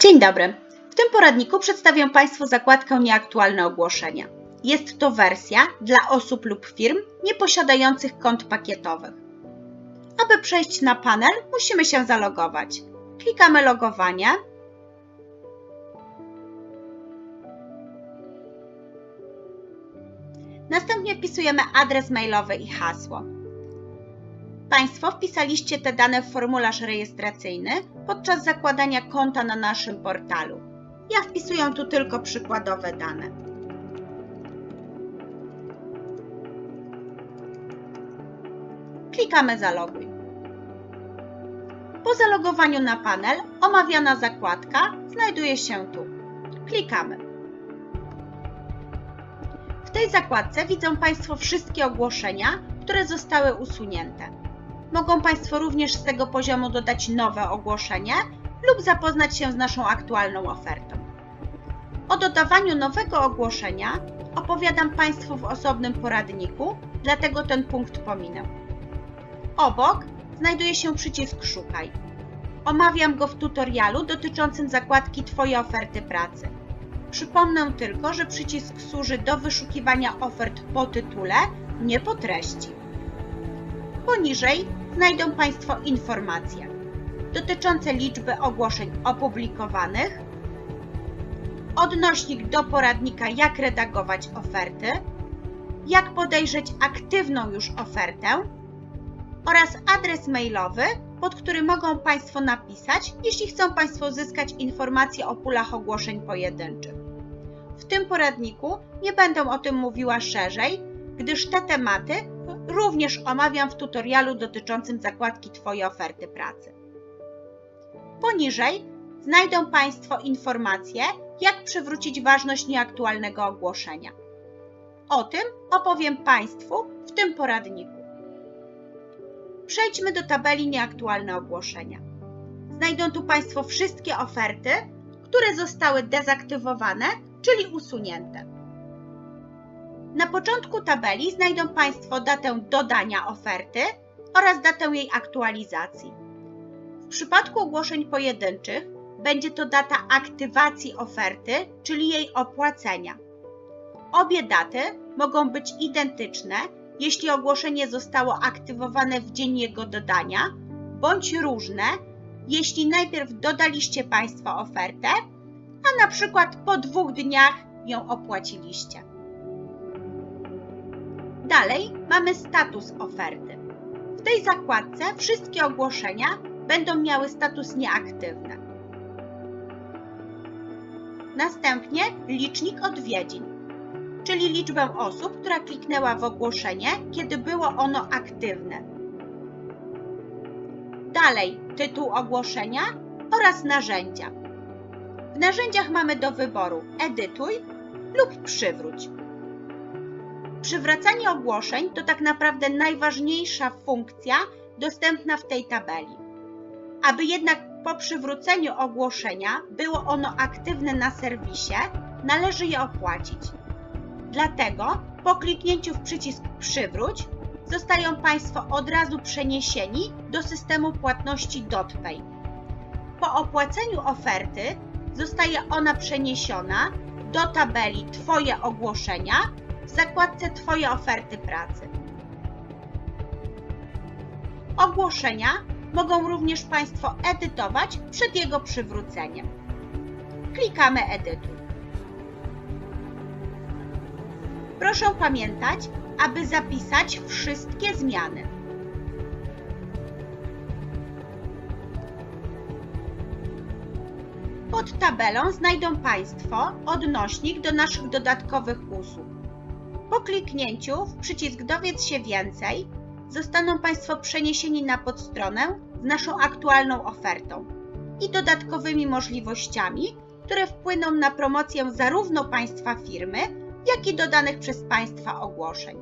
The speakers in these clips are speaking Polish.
Dzień dobry. W tym poradniku przedstawię Państwu zakładkę Nieaktualne ogłoszenia. Jest to wersja dla osób lub firm nieposiadających kont pakietowych. Aby przejść na panel, musimy się zalogować. Klikamy logowanie. Następnie wpisujemy adres mailowy i hasło. Państwo wpisaliście te dane w formularz rejestracyjny podczas zakładania konta na naszym portalu. Ja wpisuję tu tylko przykładowe dane. Klikamy Zaloguj. Po zalogowaniu na panel omawiana zakładka znajduje się tu. Klikamy. W tej zakładce widzą Państwo wszystkie ogłoszenia, które zostały usunięte. Mogą Państwo również z tego poziomu dodać nowe ogłoszenie lub zapoznać się z naszą aktualną ofertą. O dodawaniu nowego ogłoszenia opowiadam Państwu w osobnym poradniku, dlatego ten punkt pominę. Obok znajduje się przycisk Szukaj. Omawiam go w tutorialu dotyczącym zakładki Twoje oferty pracy. Przypomnę tylko, że przycisk służy do wyszukiwania ofert po tytule, nie po treści. Poniżej znajdą Państwo informacje dotyczące liczby ogłoszeń opublikowanych, odnośnik do poradnika jak redagować oferty, jak podejrzeć aktywną już ofertę oraz adres mailowy, pod który mogą Państwo napisać, jeśli chcą Państwo uzyskać informacje o pulach ogłoszeń pojedynczych. W tym poradniku nie będę o tym mówiła szerzej, gdyż te tematy również omawiam w tutorialu dotyczącym zakładki Twoje oferty pracy. Poniżej znajdą Państwo informacje, jak przywrócić ważność nieaktualnego ogłoszenia. O tym opowiem Państwu w tym poradniku. Przejdźmy do tabeli Nieaktualne ogłoszenia. Znajdą tu Państwo wszystkie oferty, które zostały dezaktywowane, czyli usunięte. Na początku tabeli znajdą Państwo datę dodania oferty oraz datę jej aktualizacji. W przypadku ogłoszeń pojedynczych będzie to data aktywacji oferty, czyli jej opłacenia. Obie daty mogą być identyczne, jeśli ogłoszenie zostało aktywowane w dzień jego dodania, bądź różne, jeśli najpierw dodaliście Państwo ofertę, a na przykład po dwóch dniach ją opłaciliście. Dalej mamy status oferty. W tej zakładce wszystkie ogłoszenia będą miały status nieaktywny. Następnie licznik odwiedzin, czyli liczbę osób, która kliknęła w ogłoszenie, kiedy było ono aktywne. Dalej tytuł ogłoszenia oraz narzędzia. W narzędziach mamy do wyboru edytuj lub przywróć. Przywracanie ogłoszeń to tak naprawdę najważniejsza funkcja dostępna w tej tabeli. Aby jednak po przywróceniu ogłoszenia było ono aktywne na serwisie, należy je opłacić. Dlatego po kliknięciu w przycisk Przywróć zostają Państwo od razu przeniesieni do systemu płatności DotPay. Po opłaceniu oferty zostaje ona przeniesiona do tabeli Twoje ogłoszenia w zakładce Twoje oferty pracy. Ogłoszenia mogą również Państwo edytować przed jego przywróceniem. Klikamy Edytuj. Proszę pamiętać, aby zapisać wszystkie zmiany. Pod tabelą znajdą Państwo odnośnik do naszych dodatkowych usług. Po kliknięciu w przycisk Dowiedz się więcej zostaną Państwo przeniesieni na podstronę z naszą aktualną ofertą i dodatkowymi możliwościami, które wpłyną na promocję zarówno Państwa firmy, jak i dodanych przez Państwa ogłoszeń.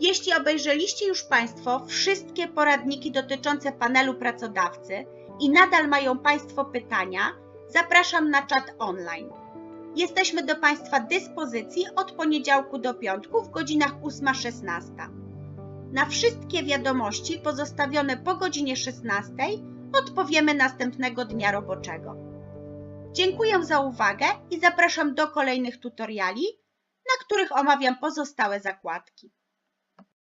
Jeśli obejrzeliście już Państwo wszystkie poradniki dotyczące panelu pracodawcy i nadal mają Państwo pytania, zapraszam na czat online. Jesteśmy do Państwa dyspozycji od poniedziałku do piątku w godzinach 8-16. Na wszystkie wiadomości pozostawione po godzinie 16 odpowiemy następnego dnia roboczego. Dziękuję za uwagę i zapraszam do kolejnych tutoriali, na których omawiam pozostałe zakładki.